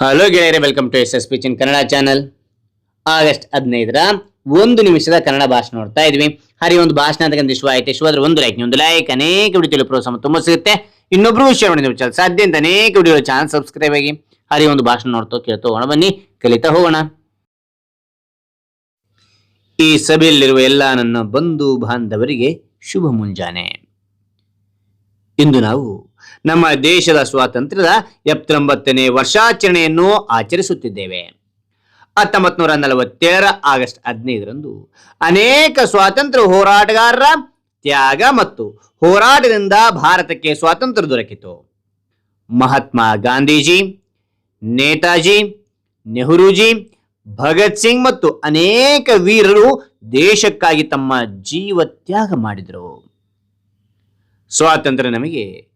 Hello ಗೆಳೆಯರೇ welcome to S S ಪಿಚಿನ್ Kannada channel August ಹದಿನೈದರ ಒಂದು ನಿಮಿಷದ ಕನ್ನಡ ಭಾಷಣ ನೋಡ್ತಾ ಇದ್ವಿ. ಹರಿ ಒಂದು ಭಾಷಣ ಅಂತಕ್ಕಂಥ ಇಷ್ಟ ಆಯ್ತು. ಇಷ್ಟವಾದ್ರೆ ಒಂದು ಲೈಕ್ ಒಂದು ಲೈಕ್ ಅನೇಕ ವಿಡಿಯೋ ಪ್ರೋತ್ಸಾಹ ತುಂಬ ಸಿಗುತ್ತೆ. ಇನ್ನೊಬ್ಬರು ವಿಷಯ ಚಾನಲ್ ಸಾಧ್ಯ ಅಂತ ಅನೇಕ ವಿಡಿಯೋ ಚಾನಲ್ ಸಬ್ಸ್ಕ್ರೈಬ್ ಆಗಿ ಹರಿ ಒಂದು ಭಾಷಣ ನೋಡ್ತೋ ಕೇಳ್ತಾ ಹೋಗೋಣ. ಬನ್ನಿ, ಕಲಿತಾ ಹೋಗೋಣ. ಈ ಸಭೆಯಲ್ಲಿರುವ ಎಲ್ಲ ನನ್ನ ಬಂಧು ಬಾಂಧವರಿಗೆ ಶುಭ ಮುಂಜಾನೆ. ಇಂದು ನಾವು ನಮ್ಮ ದೇಶದ ಸ್ವಾತಂತ್ರ್ಯದ ಎಪ್ಪತ್ತೊಂಬತ್ತನೇ ವರ್ಷಾಚರಣೆಯನ್ನು ಆಚರಿಸುತ್ತಿದ್ದೇವೆ. ಹತ್ತೊಂಬತ್ತು ನೂರ ಆಗಸ್ಟ್ ಹದಿನೈದರಂದು ಅನೇಕ ಸ್ವಾತಂತ್ರ್ಯ ಹೋರಾಟಗಾರರ ತ್ಯಾಗ ಮತ್ತು ಹೋರಾಟದಿಂದ ಭಾರತಕ್ಕೆ ಸ್ವಾತಂತ್ರ್ಯ ದೊರಕಿತು. ಮಹಾತ್ಮ ಗಾಂಧೀಜಿ, ನೇತಾಜಿ, ನೆಹರೂಜಿ, ಭಗತ್ ಸಿಂಗ್ ಮತ್ತು ಅನೇಕ ವೀರರು ದೇಶಕ್ಕಾಗಿ ತಮ್ಮ ಜೀವ ತ್ಯಾಗ ಮಾಡಿದರು. ಸ್ವಾತಂತ್ರ್ಯ ನಮಗೆ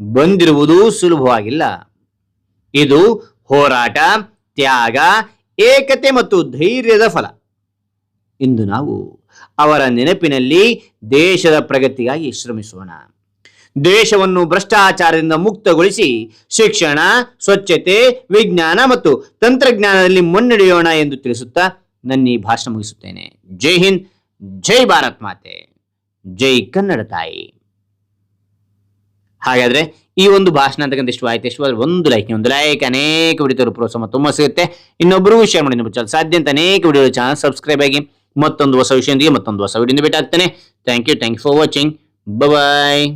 ಬಂದಿರುವುದು ಸುಲಭವಾಗಿಲ್ಲ. ಇದು ಹೋರಾಟ, ತ್ಯಾಗ, ಏಕತೆ ಮತ್ತು ಧೈರ್ಯದ ಫಲ. ಇಂದು ನಾವು ಅವರ ನೆನಪಿನಲ್ಲಿ ದೇಶದ ಪ್ರಗತಿಗಾಗಿ ಶ್ರಮಿಸೋಣ. ದೇಶವನ್ನು ಭ್ರಷ್ಟಾಚಾರದಿಂದ ಮುಕ್ತಗೊಳಿಸಿ ಶಿಕ್ಷಣ, ಸ್ವಚ್ಛತೆ, ವಿಜ್ಞಾನ ಮತ್ತು ತಂತ್ರಜ್ಞಾನದಲ್ಲಿ ಮುನ್ನಡೆಯೋಣ ಎಂದು ತಿಳಿಸುತ್ತಾ ನನ್ನ ಈ ಭಾಷಣ ಮುಗಿಸುತ್ತೇನೆ. ಜೈ ಹಿಂದ್, ಜೈ ಭಾರತ್ ಮಾತೆ. ಜೈ ಕನ್ನಡ ತಾಯಿ. ಹಾಗಾದ್ರೆ ಈ ಒಂದು ಭಾಷಣ ಅಂತಕ್ಕಂಥ ಇಷ್ಟ ಆಯ್ತು ಇಷ್ಟವಾದ್ರೆ ಒಂದು ಲೈಕ್ ಒಂದು ಲೈಕ್ ಅನೇಕ ವಿಡಿಯೋ ಪ್ರೋತ್ಸಾಹ ತುಂಬ ಸಿಗುತ್ತೆ. ಇನ್ನೊಬ್ಬರು ಶೇರ್ ಮಾಡಿ ನಿಮ್ಮ ಚಾನಲ್ ಸಾಧ್ಯ ಅಂತ ಅನೇಕ ವಿಡಿಯೋ ಚಾನಲ್ ಸಬ್ಸ್ಕ್ರೈಬ್ ಆಗಿ ಮತ್ತೊಂದು ಹೊಸ ವಿಷಯದೊಂದಿಗೆ ಮತ್ತೊಂದು ಹೊಸ ವಿಡಿಯೋ ಭೇಟಿ thank you thank you for watching bye